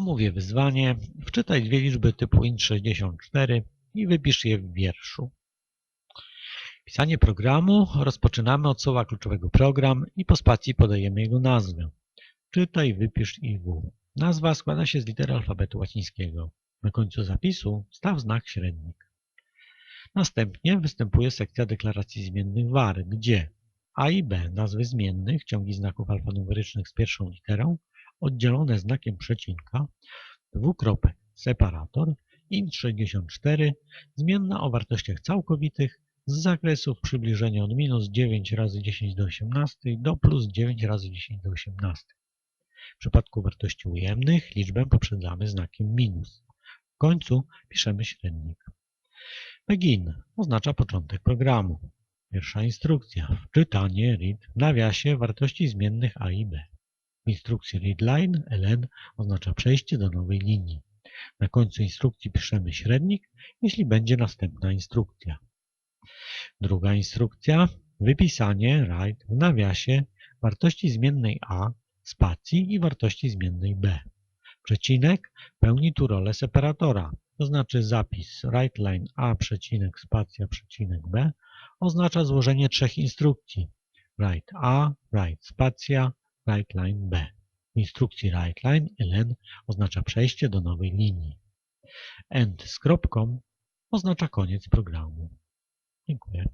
Omówię wyzwanie. Wczytaj dwie liczby typu int64 i wypisz je w wierszu. Pisanie programu rozpoczynamy od słowa kluczowego program i po spacji podajemy jego nazwę. Czytaj, wypisz IW. Nazwa składa się z liter alfabetu łacińskiego. Na końcu zapisu staw znak średnik. Następnie występuje sekcja deklaracji zmiennych var, gdzie a i b nazwy zmiennych, ciągi znaków alfanumerycznych z pierwszą literą, oddzielone znakiem przecinka, dwukropek, separator, int64, zmienna o wartościach całkowitych z zakresów przybliżenia od minus 9 razy 10 do 18 do plus 9 razy 10 do 18. W przypadku wartości ujemnych liczbę poprzedzamy znakiem minus. W końcu piszemy średnik. Begin oznacza początek programu. Pierwsza instrukcja. Wczytanie read w nawiasie wartości zmiennych a i b. Instrukcji readline ln oznacza przejście do nowej linii. Na końcu instrukcji piszemy średnik, jeśli będzie następna instrukcja. Druga instrukcja. Wypisanie write w nawiasie wartości zmiennej a, spacji i wartości zmiennej b. Przecinek pełni tu rolę separatora, to znaczy zapis writeline a przecinek spacja przecinek b oznacza złożenie trzech instrukcji write a, write spacja, writeline b. W instrukcji writeline ln oznacza przejście do nowej linii. End z kropką oznacza koniec programu. Dziękuję.